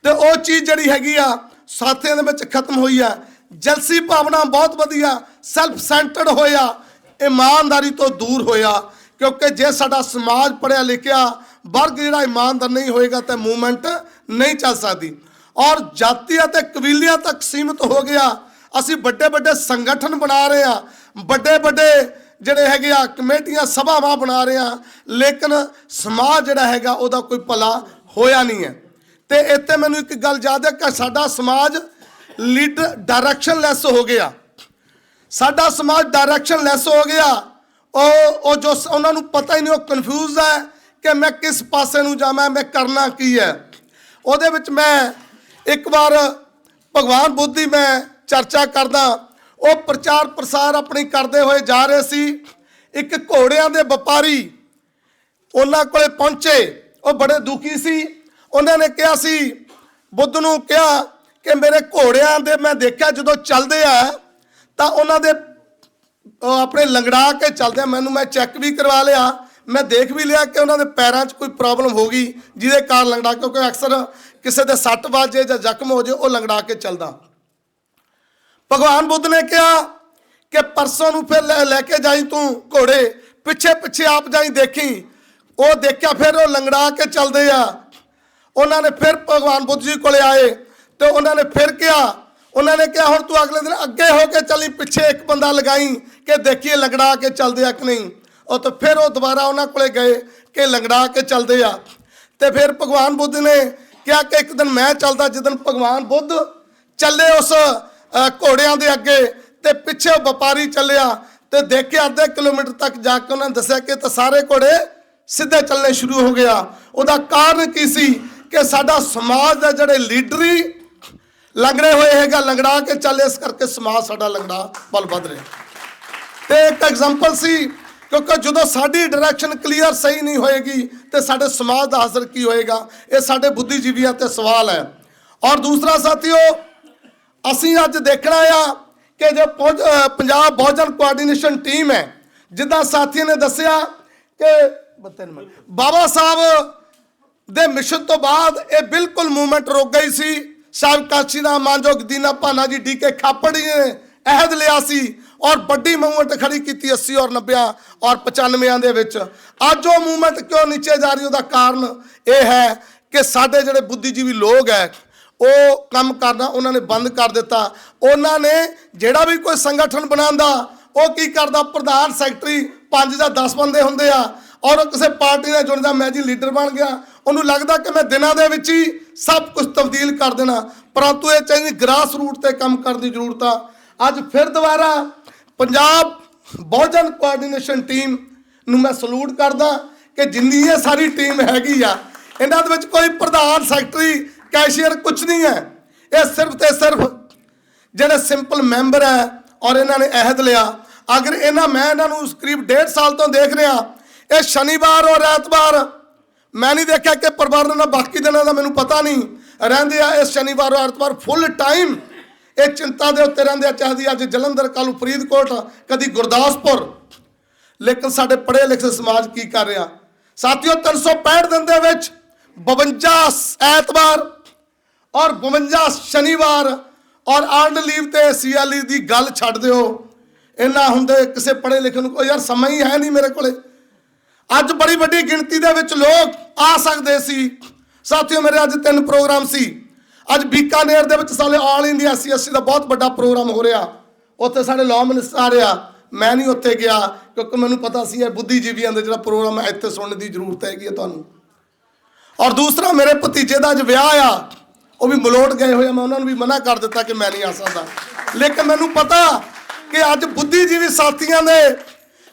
ਤੇ ਉਹ ਚੀਜ਼ ਜਿਹੜੀ ਹੈਗੀ ਆ, ਸਾਥੀਆਂ ਦੇ ਵਿੱਚ ਖਤਮ ਹੋਈ ਆ। ਜਲਸੀ ਭਾਵਨਾ ਬਹੁਤ ਵਧੀਆ ਸੈਲਫ ਸੈਂਟਰਡ ਹੋਇਆ, ਇਮਾਨਦਾਰੀ ਤੋਂ ਦੂਰ ਹੋਇਆ, ਕਿਉਂਕਿ ਜੇ ਸਾਡਾ ਸਮਾਜ ਪੜਿਆ ਲਿਖਿਆ ਵਰਗ ਜਿਹੜਾ ਇਮਾਨਦਾਰ ਨਹੀਂ ਹੋਏਗਾ ਤਾਂ ਮੂਵਮੈਂਟ ਨਹੀਂ ਚੱਲ ਸਕਦੀ। ਔਰ ਜਾਤੀ ਅਤੇ ਕਬੀਲਿਆਂ ਤੱਕ ਸੀਮਿਤ ਹੋ ਗਿਆ, ਅਸੀਂ ਵੱਡੇ ਵੱਡੇ ਸੰਗਠਨ ਬਣਾ ਰਹੇ ਆ ਵੱਡੇ ਵੱਡੇ ਜਿਹੜੇ ਹੈਗੇ ਆ ਕਮੇਟੀਆਂ, ਸਭਾਵਾਂ ਬਣਾ ਰਹੇ ਆ ਲੇਕਿਨ ਸਮਾਜ ਜਿਹੜਾ ਹੈਗਾ ਉਹਦਾ ਕੋਈ ਭਲਾ ਹੋਇਆ ਨਹੀਂ ਹੈ। ਤੇ ਇੱਥੇ ਮੈਨੂੰ ਇੱਕ ਗੱਲ ਯਾਦ ਹੈ ਕਿ ਸਾਡਾ ਸਮਾਜ ਲੀਡਰ ਡਾਇਰੈਕਸ਼ਨ ਲੈਸ ਹੋ ਗਿਆ। ਸਾਡਾ ਸਮਾਜ ਡਾਇਰੈਕਸ਼ਨ ਲੈਸ ਹੋ ਗਿਆ। ਉਹ ਉਹ ਜੋ ਉਹਨਾਂ ਨੂੰ ਪਤਾ ਹੀ ਨਹੀਂ, ਉਹ ਕਨਫਿਊਜ਼ ਹੈ ਕਿ ਮੈਂ ਕਿਸ ਪਾਸੇ ਨੂੰ ਜਾਵਾਂ, ਮੈਂ ਕਰਨਾ ਕੀ ਹੈ। ਉਹਦੇ ਵਿੱਚ ਮੈਂ ਇੱਕ ਵਾਰ ਭਗਵਾਨ ਬੁੱਧ ਦੀ ਮੈਂ ਚਰਚਾ ਕਰਦਾ। ਉਹ ਪ੍ਰਚਾਰ ਪ੍ਰਸਾਰ ਆਪਣੀ ਕਰਦੇ ਹੋਏ ਜਾ ਰਹੇ ਸੀ। ਇੱਕ ਘੋੜਿਆਂ ਦੇ ਵਪਾਰੀ ਉਹਨਾਂ ਕੋਲੇ ਪਹੁੰਚੇ। ਉਹ ਬੜੇ ਦੁਖੀ ਸੀ। ਉਹਨਾਂ ਨੇ ਕਿਹਾ ਸੀ, ਬੁੱਧ ਨੂੰ ਕਿਹਾ ਕਿ ਮੇਰੇ ਘੋੜਿਆਂ ਦੇ ਮੈਂ ਦੇਖਿਆ ਜਦੋਂ ਚੱਲਦੇ ਆ, ਤਾਂ ਉਹਨਾਂ ਦੇ ਆਪਣੇ ਲੰਗੜਾ ਕੇ ਚੱਲਦੇ ਆ। ਮੈਨੂੰ ਮੈਂ ਚੈੱਕ ਵੀ ਕਰਵਾ ਲਿਆ, ਮੈਂ ਦੇਖ ਵੀ ਲਿਆ ਕਿ ਉਹਨਾਂ ਦੇ ਪੈਰਾਂ 'ਚ ਕੋਈ ਪ੍ਰੋਬਲਮ ਹੋ ਗਈ, ਜਿਹਦੇ ਕਾਰਨ ਲੰਗੜਾ, ਕਿਉਂਕਿ ਅਕਸਰ ਕਿਸੇ ਦੇ ਸੱਟ ਵੱਜੇ ਜਾਂ ਜ਼ਖਮ ਹੋ ਜੇ ਉਹ ਲੰਗੜਾ ਕੇ ਚੱਲਦਾ। ਭਗਵਾਨ ਬੁੱਧ ਨੇ ਕਿਹਾ ਕਿ ਪਰਸੋਂ ਨੂੰ ਫਿਰ ਲੈ ਲੈ ਕੇ ਜਾਈ ਤੂੰ ਘੋੜੇ, ਪਿੱਛੇ ਪਿੱਛੇ ਆਪ ਜਾਈ ਦੇਖੀ। ਉਹ ਦੇਖਿਆ ਫਿਰ ਉਹ ਲੰਗੜਾ ਕੇ ਚੱਲਦੇ ਆ। ਉਹਨਾਂ ਨੇ ਫਿਰ ਭਗਵਾਨ ਬੁੱਧ ਜੀ ਕੋਲੇ ਆਏ। ਤੇ ਉਹਨਾਂ ਨੇ ਫਿਰ ਕਿਹਾ, ਉਹਨਾਂ ਨੇ ਕਿਹਾ, ਹੁਣ ਤੂੰ ਅਗਲੇ ਦਿਨ ਅੱਗੇ ਹੋ ਕੇ ਚੱਲੀ ਪਿੱਛੇ ਇੱਕ ਬੰਦਾ ਲਗਾਈ ਕਿ ਦੇਖੀਏ ਲੰਗੜਾ ਕੇ ਚੱਲਦੇ ਆ ਕਿ ਨਹੀਂ। ਉਹ ਤਾਂ ਫਿਰ ਉਹ ਦੁਬਾਰਾ ਉਹਨਾਂ ਕੋਲੇ ਗਏ ਕਿ ਲੰਗੜਾ ਕੇ ਚੱਲਦੇ ਆ। ਤੇ ਫਿਰ ਭਗਵਾਨ ਬੁੱਧ ਨੇ ਕਿਹਾ ਕਿ ਇੱਕ ਦਿਨ ਮੈਂ ਚੱਲਦਾ ਜਿੱਦਨ ਭਗਵਾਨ ਬੁੱਧ ਚੱਲੇ ਉਸ ਘੋੜਿਆਂ ਦੇ ਅੱਗੇ ਤੇ ਪਿੱਛੇ ਉਹ ਵਪਾਰੀ ਚੱਲਿਆ ਤੇ ਦੇਖਿਆ ਅੱਧੇ ਕਿਲੋਮੀਟਰ ਤੱਕ ਜਾ ਕੇ ਉਹਨਾਂ ਨੇ ਦੱਸਿਆ ਕਿ ਤਾਂ ਸਾਰੇ ਘੋੜੇ ਸਿੱਧੇ ਚੱਲਣੇ ਸ਼ੁਰੂ ਹੋ ਗਿਆ ਉਹਦਾ ਕਾਰਨ ਕੀ ਸੀ ਕਿ ਸਾਡਾ ਸਮਾਜ ਦਾ ਜਿਹੜੇ ਲੀਡਰੀ ਲੰਗੜੇ ਹੋਏ ਹੈਗਾ ਲੰਗੜਾ ਕੇ ਚੱਲ ਇਸ ਕਰਕੇ ਸਮਾਜ ਸਾਡਾ ਲੰਗੜਾ ਵੱਲ ਵੱਧ ਰਿਹਾ। ਤੇ ਇੱਕ ਐਗਜ਼ਾਮਪਲ ਸੀ, ਕਿਉਂਕਿ ਜਦੋਂ ਸਾਡੀ ਡਾਇਰੈਕਸ਼ਨ ਕਲੀਅਰ ਸਹੀ ਨਹੀਂ ਹੋਏਗੀ, ਤੇ ਸਾਡੇ ਸਮਾਜ ਦਾ ਅਸਰ ਕੀ ਹੋਏਗਾ? ਇਹ ਸਾਡੇ ਬੁੱਧੀਜੀਵੀਆਂ ਤੇ ਸਵਾਲ ਹੈ। ਔਰ ਦੂਸਰਾ ਸਾਥੀਓ, ਅਸੀਂ ਅੱਜ ਦੇਖਣਾ ਆ ਕਿ ਜੋ ਪਹੁੰਚ- ਪੰਜਾਬ ਬਹੁਜਨ ਕੋਆਰਡੀਨੇਸ਼ਨ ਟੀਮ ਹੈ, ਜਿੱਦਾਂ ਸਾਥੀਆਂ ਨੇ ਦੱਸਿਆ ਕਿ ਬਾਬਾ ਸਾਹਿਬ ਦੇ ਮਿਸ਼ਨ ਤੋਂ ਬਾਅਦ ਇਹ ਬਿਲਕੁਲ ਮੂਵਮੈਂਟ ਰੁਕ ਗਈ ਸੀ। ਸਾਹਿਬ ਕਾਸ਼ੀ ਦਾ ਮਾਨਯੋਗ ਦੀਨਾ ਭਾਨਾ ਜੀ ਡੀਕੇ ਖਾਪੜ ਜੀ ਨੇ ਅਹਿਦ ਲਿਆ ਸੀ ਔਰ ਵੱਡੀ ਮੂਵਮੈਂਟ ਖੜੀ ਕੀਤੀ 80 ਔਰ 90 ਔਰ 95 ਦੇ ਵਿੱਚ। ਅੱਜ ਉਹ ਮੂਵਮੈਂਟ ਕਿਉਂ ਨੀਚੇ ਜਾ ਰਹੀ ਉਹਦਾ ਕਾਰਨ ਇਹ ਹੈ ਕਿ ਸਾਡੇ ਜਿਹੜੇ ਬੁੱਧੀਜੀਵੀ ਲੋਕ ਹੈ, ਉਹ ਕੰਮ ਕਰਨਾ ਉਹਨਾਂ ਨੇ ਬੰਦ ਕਰ ਦਿੱਤਾ। ਉਹਨਾਂ ਨੇ ਜਿਹੜਾ ਵੀ ਕੋਈ ਸੰਗਠਨ ਬਣਾਉਂਦਾ, ਉਹ ਕੀ ਕਰਦਾ? ਪ੍ਰਧਾਨ ਸੈਕਟਰੀ 5 ਜਾਂ 10 ਬੰਦੇ ਹੁੰਦੇ ਆ ਔਰ ਉਹ ਕਿਸੇ ਪਾਰਟੀ ਨਾਲ ਜੁੜਦਾ, ਮੈਂ ਜੀ ਲੀਡਰ ਬਣ ਗਿਆ। ਉਹਨੂੰ ਲੱਗਦਾ ਕਿ ਮੈਂ ਦਿਨਾਂ ਦੇ ਵਿੱਚ ਹੀ ਸਭ ਕੁਝ ਤਬਦੀਲ ਕਰ ਦੇਣਾ। ਪਰੰਤੂ ਇਹ ਚਾਹੀਦੀ ਗ੍ਰਾਸ ਰੂਟ ਤੇ ਕੰਮ ਕਰਨ ਦੀ ਜ਼ਰੂਰਤ ਆ। ਅੱਜ ਫਿਰ ਦੁਬਾਰਾ ਪੰਜਾਬ ਬਹੁਜਨ ਕੋਆਰਡੀਨੇਸ਼ਨ ਟੀਮ ਨੂੰ ਮੈਂ ਸਲੂਟ ਕਰਦਾ ਕਿ ਜਿੰਨੀ ਇਹ ਸਾਰੀ ਟੀਮ ਹੈਗੀ ਆ, ਇਹਨਾਂ ਦੇ ਵਿੱਚ ਕੋਈ ਪ੍ਰਧਾਨ ਸੈਕਟਰੀ ਕੈਸ਼ੀਅਰ ਕੁਝ ਨਹੀਂ ਹੈ। ਇਹ ਸਿਰਫ ਤੇ ਸਿਰਫ ਜਿਹੜੇ ਸਿੰਪਲ ਮੈਂਬਰ ਹੈ ਔਰ ਇਹਨਾਂ ਨੇ ਅਹਿਦ ਲਿਆ। ਅਗਰ ਇਹਨਾਂ, ਮੈਂ ਇਹਨਾਂ ਨੂੰ ਕਰੀਬ 1.5 ਸਾਲ ਤੋਂ ਦੇਖ ਰਿਹਾ, ਇਹ ਸ਼ਨੀਵਾਰ ਔਰ ਐਤਵਾਰ ਮੈਂ ਨਹੀਂ ਦੇਖਿਆ ਕਿ ਪਰਿਵਾਰ ਨਾਲ ਬਾਕੀ ਦਿਨਾਂ ਦਾ ਮੈਨੂੰ ਪਤਾ ਨਹੀਂ। ਰਹਿੰਦੇ ਆ ਇਸ ਸ਼ਨੀਵਾਰ ਐਤਵਾਰ ਫੁੱਲ ਟਾਈਮ ਇਹ ਚਿੰਤਾ ਦੇ ਉੱਤੇ ਰਹਿੰਦੇ ਆ, ਚਾਹਦੀ ਅੱਜ ਜਲੰਧਰ, ਕੱਲ੍ਹ ਫਰੀਦਕੋਟ, ਕਦੀ ਗੁਰਦਾਸਪੁਰ। ਲੇਕਿਨ ਸਾਡੇ ਪੜ੍ਹੇ ਲਿਖੇ ਸਮਾਜ ਕੀ ਕਰ ਰਿਹਾ? ਸਾਥੀਓ 365 ਦਿਨ ਦੇ ਵਿੱਚ 52 ਐਤਵਾਰ ਔਰ 52 ਸ਼ਨੀਵਾਰ ਔਰ ਆਰਡ ਲੀਵ ਤੇ ਸੀਐਲਈ ਦੀ ਗੱਲ ਛੱਡ ਦਿਓ। ਇਹਨਾਂ ਹੁੰਦੇ ਕਿਸੇ ਪੜ੍ਹੇ ਲਿਖੇ ਨੂੰ ਕੋਈ ਯਾਰ ਸਮਾਂ ਹੀ ਹੈ ਨਹੀਂ ਮੇਰੇ ਕੋਲੇ। ਅੱਜ ਬੜੀ ਵੱਡੀ ਗਿਣਤੀ ਦੇ ਵਿੱਚ ਲੋਕ ਆ ਸਕਦੇ ਸੀ। ਸਾਥੀਓ, ਮੇਰੇ ਅੱਜ ਤਿੰਨ ਪ੍ਰੋਗਰਾਮ ਸੀ। ਅੱਜ ਬੀਕਾਨੇਰ ਦੇ ਵਿੱਚ ਸਾਲੇ ਆਲ ਇੰਡੀਆ ਸੀਐਸਸੀ ਦਾ ਬਹੁਤ ਵੱਡਾ ਪ੍ਰੋਗਰਾਮ ਹੋ ਰਿਹਾ। ਉੱਥੇ ਸਾਡੇ ਲਾਅ ਮਿਨਿਸਟਰ ਆ ਰਿਹਾ। ਮੈਂ ਨਹੀਂ ਉੱਥੇ ਗਿਆ, ਕਿਉਂਕਿ ਮੈਨੂੰ ਪਤਾ ਸੀ ਇਹ ਬੁੱਧੀਜੀਵੀਆਂ ਦਾ ਜਿਹੜਾ ਪ੍ਰੋਗਰਾਮ ਹੈ ਇੱਥੇ ਸੁਣਨ ਦੀ ਜ਼ਰੂਰਤ ਹੈਗੀ ਹੈ ਤੁਹਾਨੂੰ। ਔਰ ਦੂਸਰਾ, ਮੇਰੇ ਭਤੀਜੇ ਦਾ ਅੱਜ ਵਿਆਹ ਆ। ਉਹ ਵੀ ਮਲੋਟ ਗਏ ਹੋਏ ਆ। ਮੈਂ ਉਹਨਾਂ ਨੂੰ ਵੀ ਮਨਾ ਕਰ ਦਿੱਤਾ ਕਿ ਮੈਂ ਨਹੀਂ ਆ ਸਕਦਾ। ਲੇਕਿਨ ਮੈਨੂੰ ਪਤਾ ਕਿ ਅੱਜ ਬੁੱਧੀਜੀਵੀ ਸਾਥੀਆਂ ਦੇ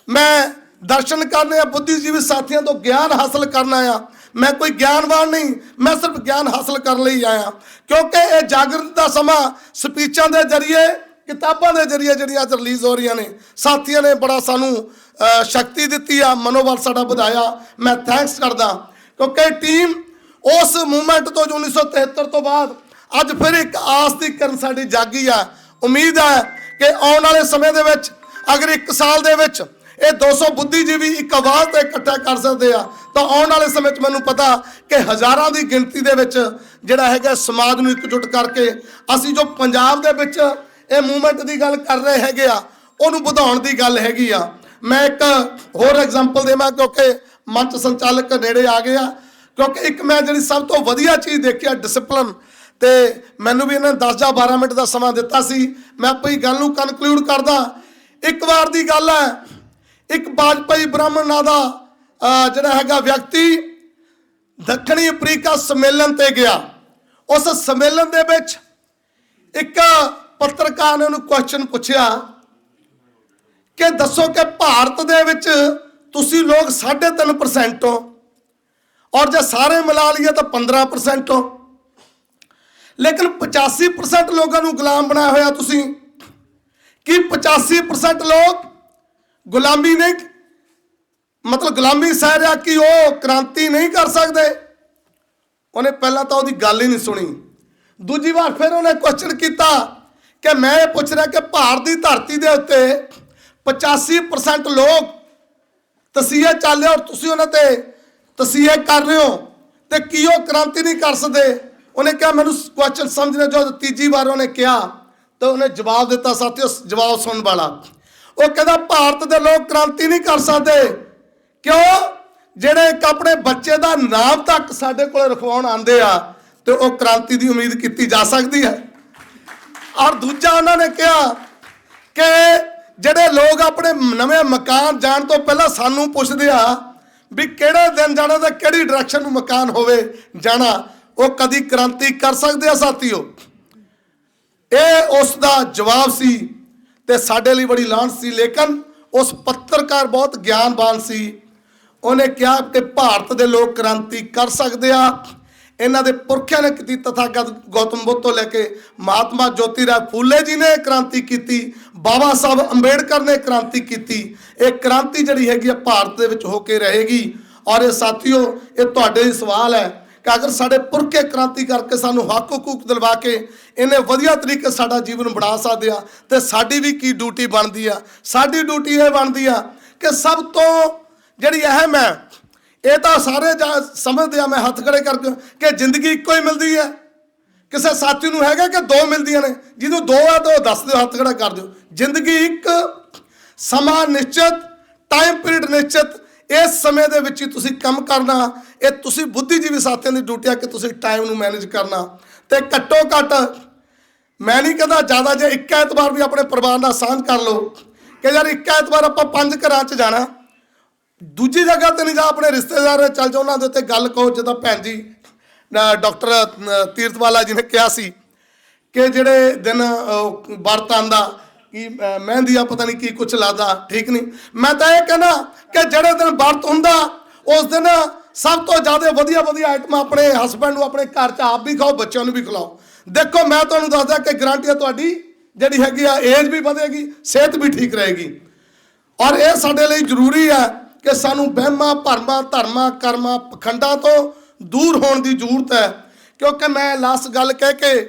ਮੈਂ ਦਰਸ਼ਨ ਕਰਨੇ ਆ, ਬੁੱਧੀਜੀਵੀ ਸਾਥੀਆਂ ਤੋਂ ਗਿਆਨ ਹਾਸਲ ਕਰਨਾ ਆ। ਮੈਂ ਕੋਈ ਗਿਆਨਵਾਨ ਨਹੀਂ, ਮੈਂ ਸਿਰਫ ਗਿਆਨ ਹਾਸਲ ਕਰਨ ਲਈ ਆਇਆ। ਕਿਉਂਕਿ ਇਹ ਜਾਗਰਤ ਦਾ ਸਮਾਂ ਸਪੀਚਾਂ ਦੇ ਜ਼ਰੀਏ, ਕਿਤਾਬਾਂ ਦੇ ਜ਼ਰੀਏ ਜਿਹੜੀਆਂ ਅੱਜ ਰਿਲੀਜ਼ ਹੋ ਰਹੀਆਂ ਨੇ। ਸਾਥੀਆਂ ਨੇ ਬੜਾ ਸਾਨੂੰ ਸ਼ਕਤੀ ਦਿੱਤੀ ਆ, ਮਨੋਬਲ ਸਾਡਾ ਵਧਾਇਆ। ਮੈਂ ਥੈਂਕਸ ਕਰਦਾ। ਕਿਉਂਕਿ ਟੀਮ ਉਸ ਮੂਵਮੈਂਟ ਤੋਂ ਜੋ 1973 ਤੋਂ ਬਾਅਦ ਅੱਜ ਫਿਰ ਇੱਕ ਆਸ ਦੀ ਕਿਰਨ ਸਾਡੀ ਜਾਗੀ ਆ। ਉਮੀਦ ਹੈ ਕਿ ਆਉਣ ਵਾਲੇ ਸਮੇਂ ਦੇ ਵਿੱਚ, ਅਗਰ ਇੱਕ ਸਾਲ ਦੇ ਵਿੱਚ ਇਹ 200 ਬੁੱਧੀਜੀਵੀ ਇੱਕ ਆਵਾਜ਼ ਤੇ ਇਕੱਠਾ ਕਰ ਸਕਦੇ ਆ। ਤਾਂ ਆਉਣ ਵਾਲੇ ਸਮੇਂ 'ਚ ਮੈਨੂੰ ਪਤਾ ਕਿ ਹਜ਼ਾਰਾਂ ਦੀ ਗਿਣਤੀ ਦੇ ਵਿੱਚ ਜਿਹੜਾ ਹੈਗਾ ਸਮਾਜ ਨੂੰ ਇਕਜੁੱਟ ਕਰਕੇ ਅਸੀਂ ਜੋ ਪੰਜਾਬ ਦੇ ਵਿੱਚ ਇਹ ਮੂਵਮੈਂਟ ਦੀ ਗੱਲ ਕਰ ਰਹੇ ਹੈਗੇ ਆ, ਉਹਨੂੰ ਵਧਾਉਣ ਦੀ ਗੱਲ ਹੈਗੀ ਆ। ਮੈਂ ਇੱਕ ਹੋਰ ਐਗਜ਼ਾਮਪਲ ਦੇਵਾਂ ਕਿਉਂਕਿ ਮੰਚ ਸੰਚਾਲਕ ਨੇੜੇ ਆ ਗਏ ਆ। ਕਿਉਂਕਿ ਇੱਕ ਮੈਂ ਜਿਹੜੀ ਸਭ ਤੋਂ ਵਧੀਆ ਚੀਜ਼ ਦੇਖੀ ਆ ਡਿਸਪਲਿਨ ਤੇ ਮੈਨੂੰ ਵੀ ਇਹਨਾਂ ਨੇ 10 ਜਾਂ 12 ਮਿੰਟ ਦਾ ਸਮਾਂ ਦਿੱਤਾ ਸੀ। ਮੈਂ ਆਪਣੀ ਗੱਲ ਨੂੰ ਕਨਕਲੂਡ ਕਰਦਾ। ਇੱਕ ਵਾਰ ਦੀ ਗੱਲ ਹੈ ਇੱਕ ਬਾਜਪਾਈ ਬ੍ਰਾਹਮਣ ਨਾਂ ਦਾ ਜਿਹੜਾ ਹੈਗਾ ਵਿਅਕਤੀ ਦੱਖਣੀ ਅਫਰੀਕਾ ਸੰਮੇਲਨ ਤੇ ਗਿਆ। ਉਸ ਸੰਮੇਲਨ ਦੇ ਵਿੱਚ ਇੱਕ ਪੱਤਰਕਾਰ ਨੇ ਉਹਨੂੰ ਕੁਐਸਚਨ ਪੁੱਛਿਆ ਕਿ ਦੱਸੋ ਕਿ ਭਾਰਤ ਦੇ ਵਿੱਚ ਤੁਸੀਂ ਲੋਕ 3.5% ਹੋ ਔਰ ਜੇ ਸਾਰੇ ਮਿਲਾ ਲਈਏ ਤਾਂ 15% ਹੋ। ਲੇਕਿਨ 85% ਲੋਕਾਂ ਨੂੰ ਗੁਲਾਮ ਬਣਾਇਆ ਹੋਇਆ ਤੁਸੀਂ। ਕਿ 85% ਲੋਕ ਗੁਲਾਮੀ ਨਹੀਂ, ਮਤਲਬ ਗੁਲਾਮੀ ਸਹਿ ਰਿਹਾ ਕਿ ਉਹ ਕ੍ਰਾਂਤੀ ਨਹੀਂ ਕਰ ਸਕਦੇ। ਉਹਨੇ ਪਹਿਲਾਂ ਤਾਂ ਉਹਦੀ ਗੱਲ ਹੀ ਨਹੀਂ ਸੁਣੀ। ਦੂਜੀ ਵਾਰ ਫਿਰ ਉਹਨੇ ਕੁਐਸਚਨ ਕੀਤਾ ਕਿ ਮੈਂ ਇਹ ਪੁੱਛ ਰਿਹਾ ਕਿ ਭਾਰਤ ਦੀ ਧਰਤੀ ਦੇ ਉੱਤੇ 85% ਲੋਕ ਤਸੀਹੇ ਚੱਲੇ ਔਰ ਤੁਸੀਂ ਉਹਨਾਂ ਤੇ ਤਸੀਹੇ ਕਰ ਰਹੇ ਹੋ ਤੇ ਕੀ ਉਹ ਕ੍ਰਾਂਤੀ ਨਹੀਂ ਕਰ ਸਕਦੇ? ਉਹਨੇ ਕਿਹਾ, ਮੈਨੂੰ ਕੁਐਸਚਨ ਸਮਝਣਾ ਜੋ ਤੀਜੀ ਵਾਰ ਉਹਨੇ ਕਿਹਾ, ਤਾਂ ਉਹਨੇ ਜਵਾਬ ਦਿੱਤਾ, ਸਾਥੀਓ, ਜਵਾਬ ਸੁਣਨ ਵਾਲਾ। ਉਹ ਕਹਿੰਦਾ ਭਾਰਤ ਦੇ ਲੋਕ ਕ੍ਰਾਂਤੀ ਨਹੀਂ ਕਰ ਸਕਦੇ। ਕਿਉਂ? ਜਿਹੜੇ ਇੱਕ ਆਪਣੇ ਬੱਚੇ ਦਾ ਨਾਮ ਤੱਕ ਸਾਡੇ ਕੋਲ ਰਖਵਾਉਣ ਆਉਂਦੇ ਆ, ਤੇ ਉਹ ਕ੍ਰਾਂਤੀ ਦੀ ਉਮੀਦ ਕੀਤੀ ਜਾ ਸਕਦੀ ਹੈ। ਔਰ ਦੂਜਾ ਉਹਨਾਂ ਨੇ ਕਿਹਾ ਕਿ ਜਿਹੜੇ ਲੋਕ ਆਪਣੇ ਨਵੇਂ ਮਕਾਨ ਜਾਣ ਤੋਂ ਪਹਿਲਾਂ ਸਾਨੂੰ ਪੁੱਛਦੇ ਆ ਵੀ ਕਿਹੜੇ ਦਿਨ ਜਾਣਾ ਤੇ ਕਿਹੜੀ ਡਾਇਰੈਕਸ਼ਨ ਨੂੰ ਮਕਾਨ ਹੋਵੇ ਜਾਣਾ, ਉਹ ਕਦੀ ਕ੍ਰਾਂਤੀ ਕਰ ਸਕਦੇ ਆ ਸਾਥੀਓ। ਇਹ ਉਸ ਦਾ ਜਵਾਬ ਸੀ ਤੇ ਸਾਡੇ ਲਈ ਬੜੀ ਲਾਂਝ ਸੀ, ਲੇਕਿਨ ਉਸ ਪੱਤਰਕਾਰ ਬਹੁਤ ਗਿਆਨਵਾਨ ਸੀ। ਉਹਨੇ ਕਿਹਾ ਕਿ ਭਾਰਤ ਦੇ ਲੋਕ ਕ੍ਰਾਂਤੀ ਕਰ ਸਕਦੇ ਆ। ਇਹਨਾਂ ਦੇ ਪੁਰਖਿਆਂ ਨੇ ਕੀਤੀ ਤਥਾਗਤ ਗੌਤਮ ਬੁੱਧ ਤੋਂ ਲੈ ਕੇ ਮਹਾਤਮਾ ਜੋਤੀ ਰਾਏ ਫੂਲੇ ਜੀ ਨੇ ਕ੍ਰਾਂਤੀ ਕੀਤੀ, ਬਾਬਾ ਸਾਹਿਬ ਅੰਬੇਡਕਰ ਨੇ ਕ੍ਰਾਂਤੀ ਕੀਤੀ। ਇਹ ਕ੍ਰਾਂਤੀ ਜਿਹੜੀ ਹੈਗੀ ਆ, ਭਾਰਤ ਦੇ ਵਿੱਚ ਹੋ ਕੇ ਰਹੇਗੀ। ਔਰ ਇਹ ਸਾਥੀਓ, ਇਹ ਤੁਹਾਡੇ ਲਈ ਸਵਾਲ ਹੈ। ਕਿ ਅਗਰ ਸਾਡੇ ਪੁਰਕੇ ਕ੍ਰਾਂਤੀ ਕਰਕੇ ਸਾਨੂੰ ਹੱਕ ਹਕੂਕ ਦਿਲਵਾ ਕੇ ਇਹਨੇ ਵਧੀਆ ਤਰੀਕੇ ਸਾਡਾ ਜੀਵਨ ਬਣਾ ਸਕਦੇ ਆ, ਤੇ ਸਾਡੀ ਵੀ ਕੀ ਡਿਊਟੀ ਬਣਦੀ ਆ? ਸਾਡੀ ਡਿਊਟੀ ਇਹ ਬਣਦੀ ਆ ਕਿ ਸਭ ਤੋਂ ਜਿਹੜੀ ਅਹਿਮ ਹੈ, ਇਹ ਤਾਂ ਸਾਰੇ ਜਾ- ਸਮਝਦੇ ਆ, ਮੈਂ ਹੱਥ ਖੜੇ ਕਰਕੇ ਕਿ ਜ਼ਿੰਦਗੀ ਇੱਕੋ ਹੀ ਮਿਲਦੀ ਹੈ। ਕਿਸੇ ਸਾਥੀ ਨੂੰ ਹੈਗਾ ਕਿ ਦੋ ਮਿਲਦੀਆਂ ਨੇ? ਜਿਹਨੂੰ ਦੋ ਆ ਤਾਂ ਉਹ ਦੱਸ ਦਿਓ, ਹੱਥ ਖੜਾ ਕਰ ਦਿਓ। ਜ਼ਿੰਦਗੀ ਇੱਕ ਸਮਾਂ ਨਿਸ਼ਚਿਤ ਟਾਈਮ ਪੀਰੀਅਡ ਨਿਸ਼ਚਿਤ ਇਸ ਸਮੇਂ ਦੇ ਵਿੱਚ ਹੀ ਤੁਸੀਂ ਕੰਮ ਕਰਨਾ, ਇਹ ਤੁਸੀਂ ਬੁੱਧੀਜੀਵੀ ਸਾਥੀਆਂ ਦੀ ਡਿਊਟੀ ਆ ਕਿ ਤੁਸੀਂ ਟਾਈਮ ਨੂੰ ਮੈਨੇਜ ਕਰਨਾ। ਤੇ ਘੱਟੋ ਘੱਟ ਮੈਂ ਨਹੀਂ ਕਹਿੰਦਾ ਜ਼ਿਆਦਾ ਜੇ ਇੱਕ ਐਤਵਾਰ ਵੀ ਆਪਣੇ ਪਰਿਵਾਰ ਨਾਲ ਸਾਂਝ ਕਰ ਲਓ ਕਿ ਯਾਰ ਇੱਕ ਐਤਵਾਰ ਆਪਾਂ ਪੰਜ ਘਰਾਂ 'ਚ ਜਾਣਾ। ਦੂਜੀ ਜਗ੍ਹਾ ਤੇ ਨਹੀਂ ਜਾ, ਆਪਣੇ ਰਿਸ਼ਤੇਦਾਰ ਚੱਲ ਜਾ ਉਹਨਾਂ ਦੇ ਉੱਤੇ ਗੱਲ ਕਹੋ ਜਿੱਦਾਂ ਭੈਣ ਜੀ ਡਾਕਟਰ, ਅਹ, ਤੀਰਥਵਾਲਾ ਜੀ ਨੇ ਕਿਹਾ ਸੀ ਕਿ ਜਿਹੜੇ ਦਿਨ ਵਰਤ ਆਂਦਾ ਕਿ ਅਹ, ਮਹਿੰਦੀ ਆ ਪਤਾ ਨਹੀਂ ਕੀ ਕੁਛ ਲਾਦਾ ਠੀਕ ਨਹੀਂ? ਮੈਂ ਤਾਂ ਇਹ ਕਹਿੰਦਾ ਕਿ ਜਿਹੜੇ ਦਿਨ ਵਰਤ ਹੁੰਦਾ ਉਸ ਦਿਨ ਸਭ ਤੋਂ ਜ਼ਿਆਦਾ ਵਧੀਆ ਵਧੀਆ ਆਈਟਮਾਂ ਆਪਣੇ ਹਸਬੰਡ ਨੂੰ ਆਪਣੇ ਘਰ 'ਚ ਆਪ ਵੀ ਖਾਓ ਬੱਚਿਆਂ ਨੂੰ ਵੀ ਖਿਲਾਓ। ਦੇਖੋ ਮੈਂ ਤੁਹਾਨੂੰ ਦੱਸਦਾ ਕਿ ਗਰੰਟੀ ਹੈ ਤੁਹਾਡੀ ਜਿਹੜੀ ਹੈਗੀ ਆ ਏਜ ਵੀ ਵਧੇਗੀ ਸਿਹਤ ਵੀ ਠੀਕ ਰਹੇਗੀ। ਔਰ ਇਹ ਸਾਡੇ ਲਈ ਜ਼ਰੂਰੀ ਹੈ ਕਿ ਸਾਨੂੰ ਵਹਿਮਾਂ ਭਰਮਾਂ ਧਰਮਾਂ ਕਰਮਾਂ ਪਖੰਡਾਂ ਤੋਂ ਦੂਰ ਹੋਣ ਦੀ ਜ਼ਰੂਰਤ ਹੈ। ਕਿਉਂਕਿ ਮੈਂ ਲਾਸਟ ਗੱਲ ਕਹਿ ਕੇ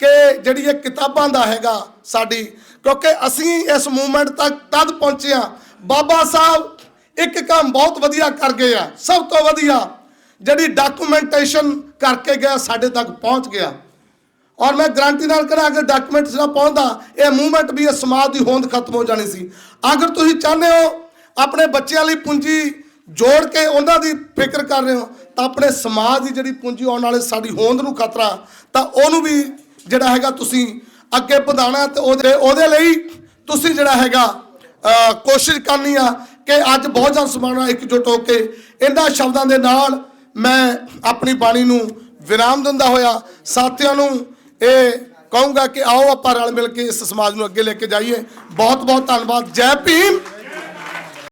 ਕਿ ਜਿਹੜੀ ਇਹ ਕਿਤਾਬਾਂ ਦਾ ਹੈਗਾ ਸਾਡੀ ਕਿਉਂਕਿ ਅਸੀਂ ਇਸ ਮੂਵਮੈਂਟ ਤੱਕ ਤਦ ਪਹੁੰਚੇ ਹਾਂ। ਬਾਬਾ ਸਾਹਿਬ ਇੱਕ ਕੰਮ ਬਹੁਤ ਵਧੀਆ ਕਰ ਗਏ ਆ। ਸਭ ਤੋਂ ਵਧੀਆ ਜਿਹੜੀ ਡਾਕੂਮੈਂਟੇਸ਼ਨ ਕਰਕੇ ਗਿਆ, ਸਾਡੇ ਤੱਕ ਪਹੁੰਚ ਗਿਆ। ਔਰ ਮੈਂ ਗਰੰਟੀ ਨਾਲ ਕਰਾਂ, ਅਗਰ ਡਾਕੂਮੈਂਟਸ ਨਾ ਪਹੁੰਚਦਾ ਇਹ ਮੂਵਮੈਂਟ ਵੀ ਇਸ ਸਮਾਜ ਦੀ ਹੋਂਦ ਖਤਮ ਹੋ ਜਾਣੀ ਸੀ। ਅਗਰ ਤੁਸੀਂ ਚਾਹੁੰਦੇ ਹੋ ਆਪਣੇ ਬੱਚਿਆਂ ਲਈ ਪੂੰਜੀ ਜੋੜ ਕੇ ਉਹਨਾਂ ਦੀ ਫਿਕਰ ਕਰ ਰਹੇ ਹੋ, ਤਾਂ ਆਪਣੇ ਸਮਾਜ ਦੀ ਜਿਹੜੀ ਪੂੰਜੀ ਆਉਣ ਵਾਲੇ ਸਾਡੀ ਹੋਂਦ ਨੂੰ ਖਤਰਾ, ਤਾਂ ਉਹਨੂੰ ਵੀ ਜਿਹੜਾ ਹੈਗਾ ਤੁਸੀਂ ਅੱਗੇ ਵਧਾਉਣਾ ਤੇ ਉਹਦੇ ਉਹਦੇ ਲਈ ਤੁਸੀਂ ਜਿਹੜਾ ਹੈਗਾ ਕੋਸ਼ਿਸ਼ ਕਰਨੀ ਆ ਕਿ ਅੱਜ ਬਹੁਤ ਬਹੁਜਨ ਸਮਾਣਾ ਇਕਜੁੱਟ ਹੋ ਕੇ ਇਹਨਾਂ ਸ਼ਬਦਾਂ ਦੇ ਨਾਲ ਮੈਂ ਆਪਣੀ ਬਾਣੀ ਨੂੰ ਵਿਰਾਮ ਦਿੰਦਾ ਹੋਇਆ। ਸਾਥੀਆਂ ਨੂੰ ਇਹ ਕਹੂੰਗਾ ਕਿ ਆਓ ਆਪਾਂ ਰਲ ਮਿਲ ਕੇ ਇਸ ਸਮਾਜ ਨੂੰ ਅੱਗੇ ਲੈ ਕੇ ਜਾਈਏ। ਬਹੁਤ ਬਹੁਤ ਧੰਨਵਾਦ। ਜੈ ਭੀਮ!